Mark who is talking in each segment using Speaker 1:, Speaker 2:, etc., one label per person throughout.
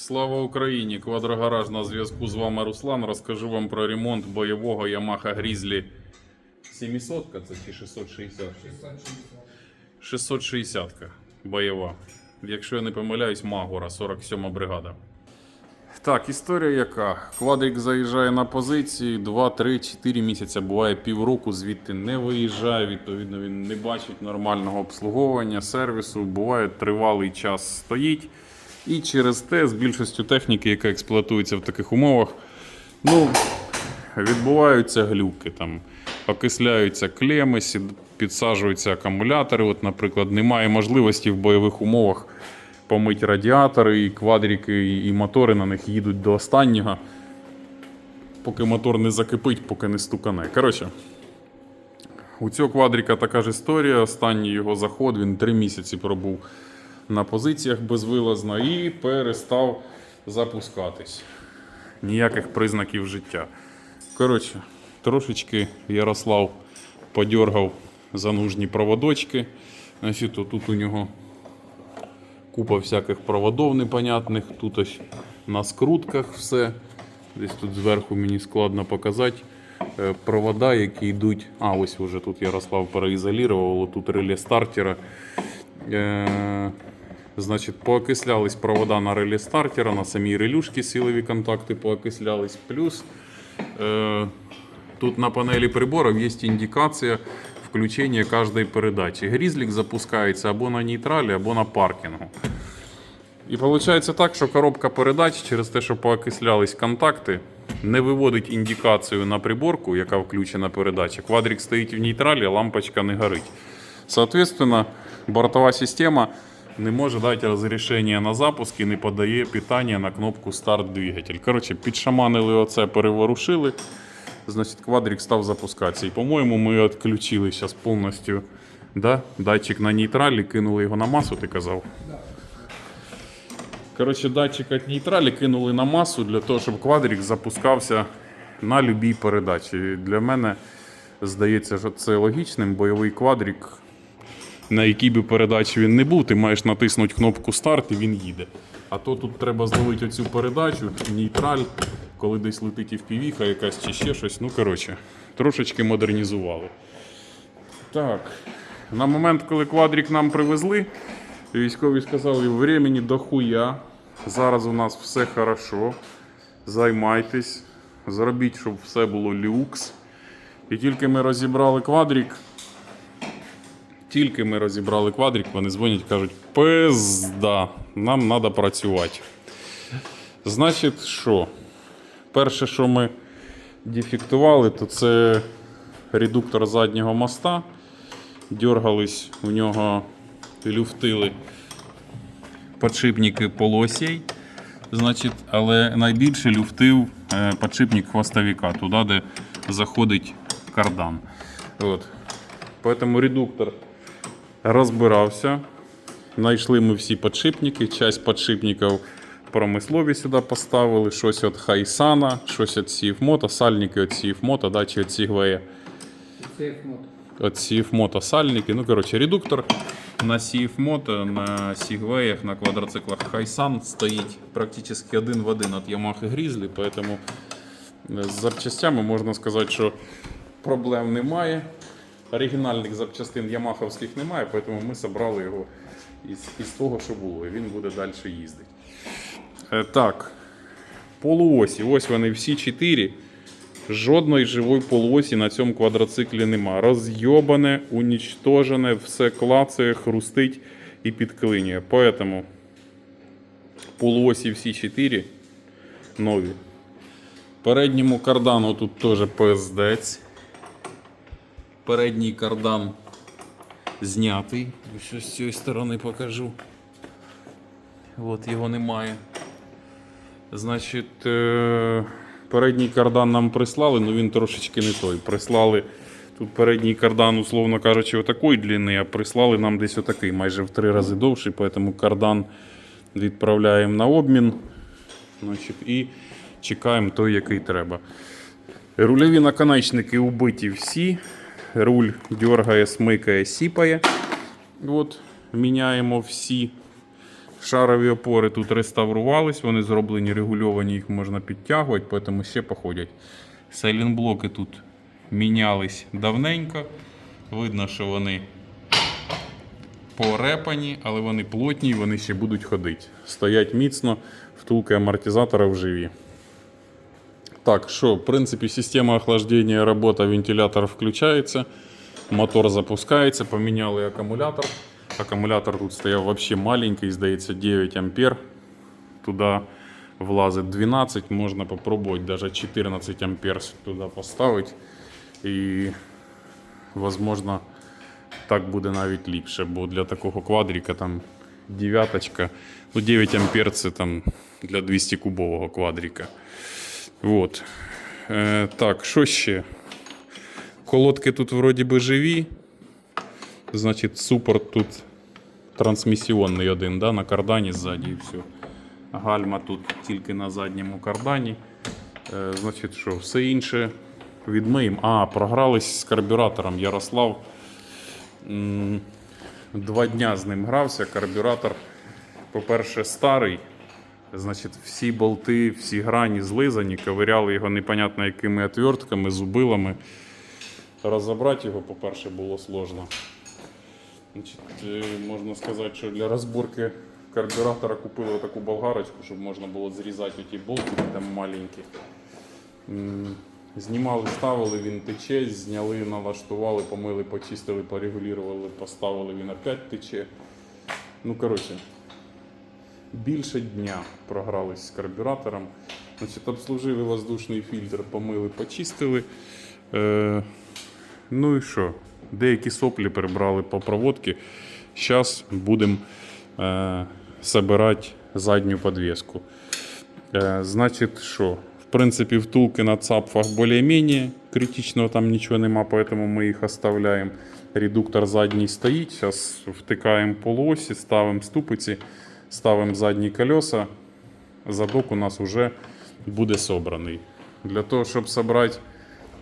Speaker 1: Слава Україні! Квадрогараж на зв'язку з вами Руслан. Розкажу вам про ремонт бойового Yamaha Grizzly 700 це чи 660? 660 бойова. Якщо я не помиляюсь, Магора, 47 бригада. Так, історія яка? Квадрик заїжджає на позиції 2, 3, 4 місяці, буває півроку, звідти не виїжджає, відповідно, він не бачить нормального обслуговування, сервісу, буває тривалий час стоїть. І через те, з більшістю техніки, яка експлуатується в таких умовах, ну, відбуваються глюки. Там, окисляються клеми, підсаджуються акумулятори. От, наприклад, немає можливості в бойових умовах помити радіатори, і квадрики, і, мотори на них їдуть до останнього, поки мотор не закипить, поки не стукане. Коротше, у цього квадрика така ж історія. Останній його заход, він три місяці пробув на позиціях безвилазно і перестав запускатись. Ніяких признаків життя. Коротше, трошечки Ярослав подергав за нужні проводочки. Значить, тут у нього купа всяких проводов непонятних. Тут ось на скрутках все. Десь тут зверху мені складно показати. Е, Провода, які йдуть. А, ось вже тут Ярослав переізолював, тут реле стартера. Значить, поокислялись провода на реле стартера, на самій релюшці силові контакти поокислялись. Плюс е, тут на панелі приборів є індикація включення кожної передачі. Грізлік запускається або на нейтралі, або на паркінгу. І виходить так, що коробка передач через те, що поокислялись контакти, не виводить індикацію на приборку, яка включена передача. Квадрик стоїть в нейтралі, лампочка не горить. Соответственно, бортова система не може дати розрішення на запуск і не подає питання на кнопку старт двигатель. Коротше, підшаманили оце, переворушили. Значить, квадрик став запускатися. І, по-моєму, ми відключили повністю да? датчик на нейтралі, кинули його на масу, ти казав. Коротше, датчик від нейтралі кинули на масу для того, щоб квадрик запускався на любій передачі. Для мене здається, що це логічним. Бойовий квадрик, на якій би передачі він не був, ти маєш натиснути кнопку старт і він їде. А то тут треба зловити оцю передачу, нейтраль, коли десь летить і впівіха якась чи ще щось. Ну, коротше, трошечки модернізували. Так, на момент, коли квадрик нам привезли, військові сказали, времени дохуя. Зараз у нас все хорошо. Займайтесь, зробіть, щоб все було люкс. І тільки ми розібрали квадрик. Тільки ми розібрали квадрик, вони дзвонять кажуть, пизда, нам треба працювати. Значить, що? Перше, що ми дефектували, то це редуктор заднього моста. Дергались у нього люфтили подшипники полосей. Значить, але найбільше люфтив е, подшипник хвостовика, туди, де заходить кардан. От. Поэтому редуктор розбирався. Знайшли ми всі подшипники, часть подшипників промислові сюди поставили, щось від Хайсана, щось від Сіфмото, сальники від Сіфмото, да, чи від Сігвея. От CF-мото сальники. Ну, коротше, редуктор на CF-мото, на Сігвеях, на квадроциклах Хайсан стоїть практично один в один від Yamaha Grizzly, поэтому з запчастями можна сказати, що проблем немає. Оригінальних запчастин ямаховських немає, тому ми зібрали його із, із того, що було, і він буде далі їздити. Е, Так, полуосі. Ось вони всі чотири. Жодної живої полуосі на цьому квадроциклі нема. Розйобане, унічтожене, все клацає, хрустить і підклинює. Поэтому полуосі всі чотири нові. Передньому кардану тут теж пиздець. Передній кардан знятий. Що з цієї сторони покажу. От його немає. Значить, е, передній кардан нам прислали, але він трошечки не той. Прислали тут передній кардан, условно кажучи, отакої длини, а прислали нам десь отакий, майже в три рази довший, тому кардан відправляємо на обмін. Значить, і чекаємо той, який треба. Рульові наконечники убиті всі. Руль дергає, смикає, сіпає. От, міняємо всі. Шарові опори тут реставрувались, вони зроблені регульовані, їх можна підтягувати, тому ще походять. Сайлентблоки тут мінялись давненько. Видно, що вони порепані, але вони плотні вони ще будуть ходити. Стоять міцно, втулки амортизатора вживі. Так, що, в принципі, система охлаждения, робота, вентилятор включається, мотор запускається, поміняли акумулятор. Акумулятор тут стояв вообще маленький, здається, 9 ампер. Туди влазить 12, можна попробувати даже 14 ампер туди поставити. І, возможно, так буде навіть ліпше, бо для такого квадрика там дев'яточка, ну 9 ампер це там для 200 кубового квадрика. Вот. Е, так, що ще? Колодки тут вроді би живі. Значить, супорт тут трансмісіонний один, да, на кардані ззаді і все. Гальма тут тільки на задньому кардані. Е, значить, що, все інше відмиємо. А, програлись з карбюратором Ярослав. Два дня з ним грався. Карбюратор, по-перше, старий. Значить, всі болти, всі грані злизані, ковиряли його непонятно якими отвертками, зубилами. Розібрати його, по-перше, було сложно. Значить, е, можна сказати, що для розборки карбюратора купили таку болгарочку, щоб можна було зрізати ті болтики там маленькі. Знімали, ставили, він тече, зняли, налаштували, помили, почистили, порегулювали, поставили, він опять тече. Ну, коротше, більше дня програлись з карбюратором. Значить, обслужили воздушний фільтр, помили, почистили. Е, ну і що? Деякі соплі прибрали по проводці. Зараз будемо е, собирати задню підвіску. Е, значить, що? В принципі, втулки на цапфах більш-менш критичного там нічого нема, поэтому ми їх оставляємо. Редуктор задній стоїть. Зараз втикаємо полуосі, ставимо ступиці, ставимо задні колеса. Задок у нас вже буде собраний. Для того, щоб зібрати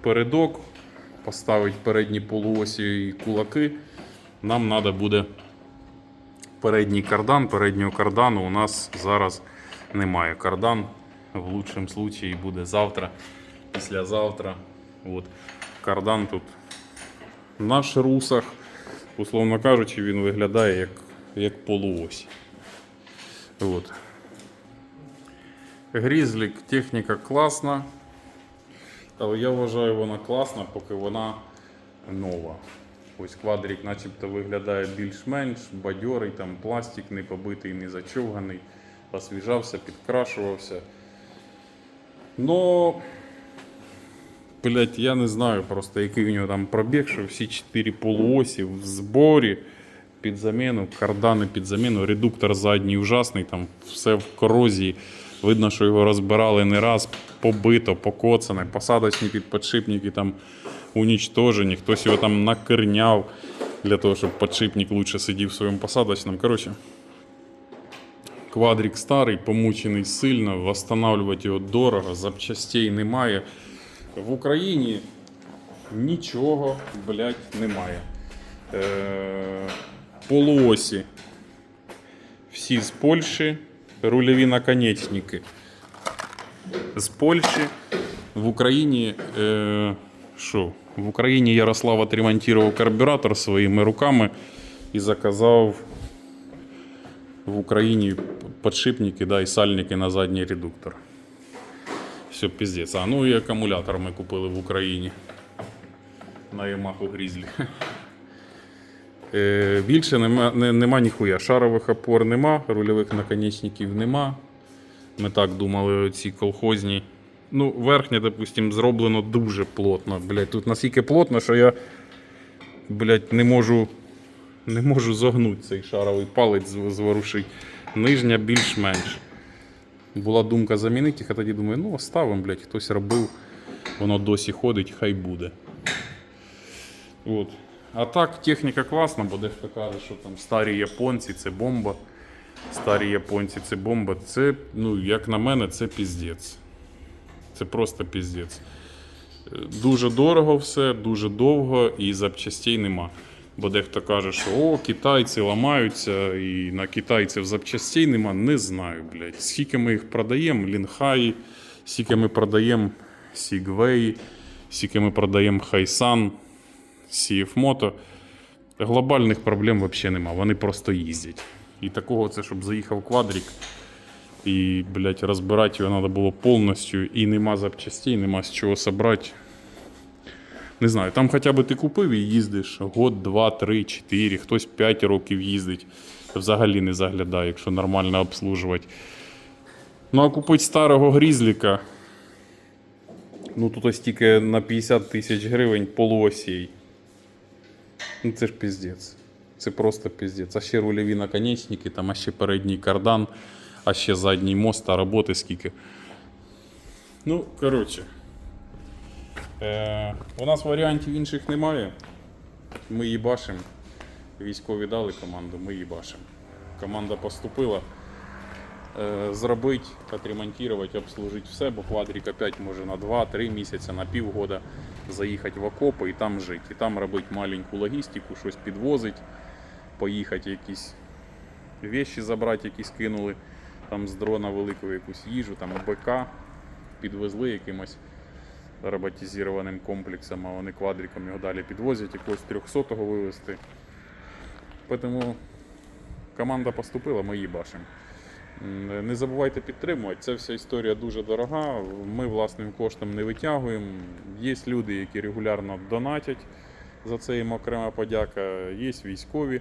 Speaker 1: передок, поставити передні полуосі і кулаки, нам треба буде передній кардан. Переднього кардану у нас зараз немає. Кардан в лучшому случаї буде завтра, післязавтра. От. Кардан тут на шрусах. Условно кажучи, він виглядає як, як полуось. От. Грізлік техніка класна. Але я вважаю, вона класна, поки вона нова. Ось квадрик начебто виглядає більш-менш бадьорий, там пластик не побитий, не зачовганий, освіжався, підкрашувався. Но, блять, я не знаю просто, який у нього там пробіг, що всі чотири полуосі в зборі під заміну, кардани під заміну, редуктор задній ужасний, там все в корозії. Видно, що його розбирали не раз, побито, покоцане, посадочні підподшипники там унічтожені, хтось його там накирняв для того, щоб подшипник лучше сидів в своєму посадочному. Коротше, квадрик старий, помучений сильно, восстанавливати його дорого, запчастей немає. В Україні нічого, блядь, немає. Е- полуосі всі з Польщі, рульові наконечники з Польщі. В Україні е? В Україні Ярослав отремонтував карбюратор своїми руками і заказав в Україні подшипники да, і сальники на задній редуктор. Все, піздець. А ну і акумулятор ми купили в Україні на Yamaha Grizzly. Е, більше нема, не, нема ніхуя. Шарових опор нема, рульових наконечників нема. Ми так думали, ці колхозні. Ну, верхнє, допустим, зроблено дуже плотно. Блять, тут настільки плотно, що я блять, не можу не можу зогнути цей шаровий палець з- зворушить. Нижня більш-менш. Була думка замінити їх, а тоді думаю, ну оставимо, блять, хтось робив, воно досі ходить, хай буде. От. А так, техніка класна, бо дехто каже, що там старі японці це бомба. Старі японці це бомба. Це, ну, як на мене, це піздець. Це просто піздець. Е, Дуже дорого все, дуже довго і запчастей нема. Бо дехто каже, що о, китайці ламаються, і на китайців запчастей нема. Не знаю, блядь. Скільки ми їх продаємо, лінхаї, скільки ми продаємо Сігвей, скільки ми продаємо Хайсан, CF-Moto. Глобальних проблем взагалі нема. Вони просто їздять. І такого, це щоб заїхав квадрик, і, блядь, розбирати його треба було повністю, і нема запчастей, нема з чого собрати. Не знаю, там хоча б ти купив і їздиш год, два, три, чотири, хтось 5 років їздить. Взагалі не заглядає, якщо нормально обслужувати. Ну а купити старого грізліка. Ну тут ось тільки на 50 тисяч гривень полуосій. Ну це ж піздець. Це просто піздець. А ще рульові наконечники, там, а ще передній кардан, а ще задній мост, а роботи скільки. Ну, коротше. Е, у нас варіантів інших немає. Ми їбашимо. Військові дали команду, ми їбашимо. Команда поступила. Е, зробити, відремонтувати, обслужити все, бо квадрик опять може на 2-3 місяці, на півгода заїхати в окопи і там жити. І там робити маленьку логістику, щось підвозити, поїхати якісь вещі забрати, які скинули там з дрона великого якусь їжу, там БК підвезли якимось роботизованим комплексом, а вони квадриком його далі підвозять, якогось 300-го вивезти. Тому команда поступила, ми її бачимо. Не забувайте підтримувати. Ця вся історія дуже дорога. Ми власним коштом не витягуємо. Є люди, які регулярно донатять. За це їм окрема подяка. Є військові,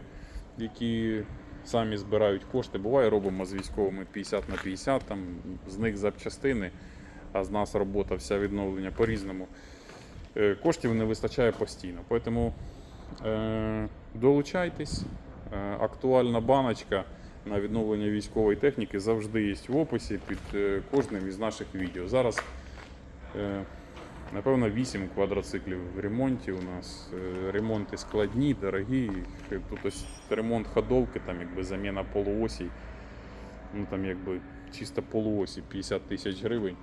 Speaker 1: які самі збирають кошти. Буває, робимо з військовими 50 на 50, там, з них запчастини, а з нас робота, вся відновлення по-різному. Е, Коштів не вистачає постійно. Тому е, долучайтесь. Е, актуальна баночка на відновлення військової техніки завжди є в описі під е, кожним із наших відео. Зараз, е, напевно, 8 квадроциклів в ремонті у нас. Е, Ремонти складні, дорогі. Тут ось ремонт ходовки, там якби заміна полуосій. Ну там якби чисто полуосі 50 тисяч гривень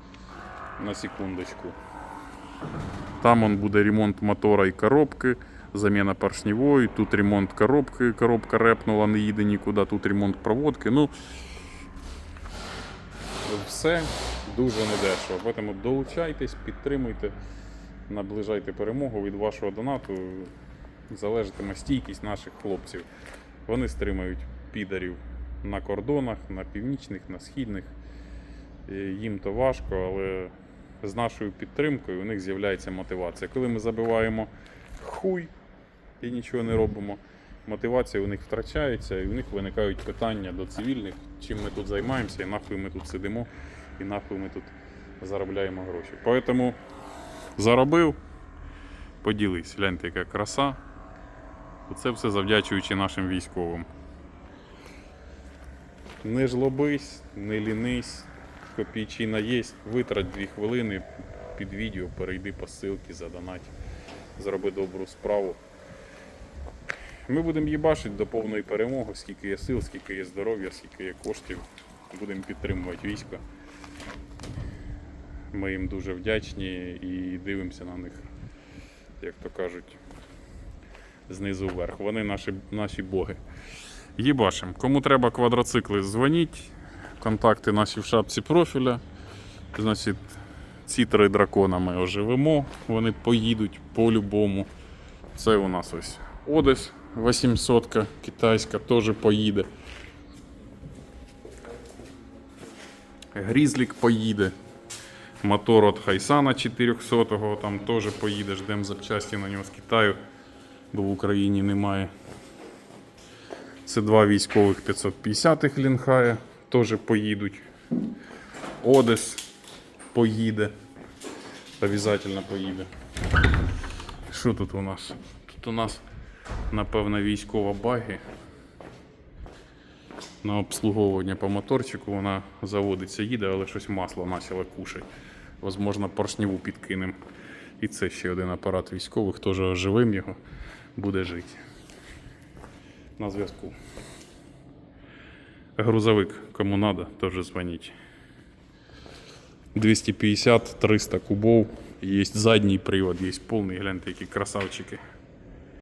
Speaker 1: на секундочку. Там он буде ремонт мотора і коробки, заміна поршневої, тут ремонт коробки, коробка репнула, не їде нікуди, тут ремонт проводки. Ну, все дуже недешево. Тому долучайтесь, підтримуйте, наближайте перемогу від вашого донату. Залежатиме стійкість наших хлопців. Вони стримають підарів на кордонах, на північних, на східних. Їм то важко, але з нашою підтримкою у них з'являється мотивація. Коли ми забиваємо хуй і нічого не робимо, мотивація у них втрачається, і у них виникають питання до цивільних, чим ми тут займаємося, і нахуй ми тут сидимо, і нахуй ми тут заробляємо гроші. Тому заробив, поділись, гляньте, яка краса. Це все завдячуючи нашим військовим. Не жлобись, не лінись, копійчина є, витрать дві хвилини під відео, перейди по ссылці, задонать, зроби добру справу. Ми будемо їбашити до повної перемоги, скільки є сил, скільки є здоров'я, скільки є коштів. Будемо підтримувати військо. Ми їм дуже вдячні і дивимося на них, як то кажуть, знизу вверх. Вони наші, наші боги. Їбашим. Кому треба квадроцикли, дзвоніть. Контакти наші в шапці профіля. Значить, ці три дракона ми оживемо, вони поїдуть по-любому. Це у нас ось Одес 800 китайська теж поїде. Грізлік поїде. Мотор від Хайсана 400-го там теж поїде, ждемо запчасті на нього з Китаю, бо в Україні немає. Це два військових 550-х Лінхая, теж поїдуть. Одес поїде. Обязательно поїде. Що тут у нас? Тут у нас, напевно, військова баги. На обслуговування по моторчику вона заводиться, їде, але щось масло почало кушати. Возможно, поршневу підкинемо. І це ще один апарат військових, теж оживим його, буде жити. На зв'язку. Грузовик, кому надо, теж дзвоніть. 250-300 кубов. Є задній привод, є повний, гляньте, які красавчики.